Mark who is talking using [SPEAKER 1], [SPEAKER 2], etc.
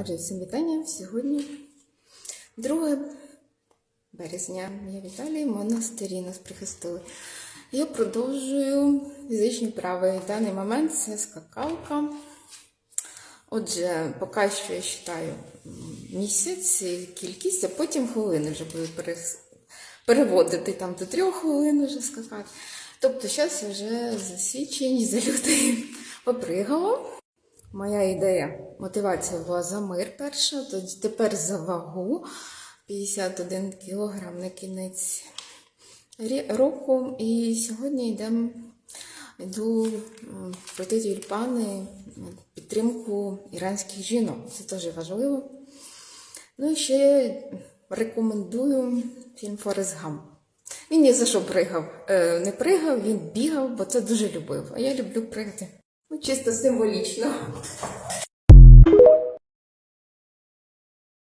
[SPEAKER 1] Отже, всім вітання. Сьогодні 2 березня. Я в монастирі нас прихистили. Я продовжую фізичні вправи. Даний момент це скакалка. Отже, поки що я вважаю місяць кількість, а потім хвилини вже буду переводити там до трьох хвилин вже скакати. Тобто зараз я вже за січень, за лютий попригала. Моя ідея, мотивація була за мир перша, тепер за вагу 51 кілограм на кінець року. І сьогодні йдемо, йду м, пройти тюльпани підтримку іранських жінок. Це теж важливо. Ну і ще рекомендую фільм Форест Гам. Він ні за що пригав. Е, не пригав, він бігав, бо це дуже любив. А я люблю пригати. Ну, чисто символічно.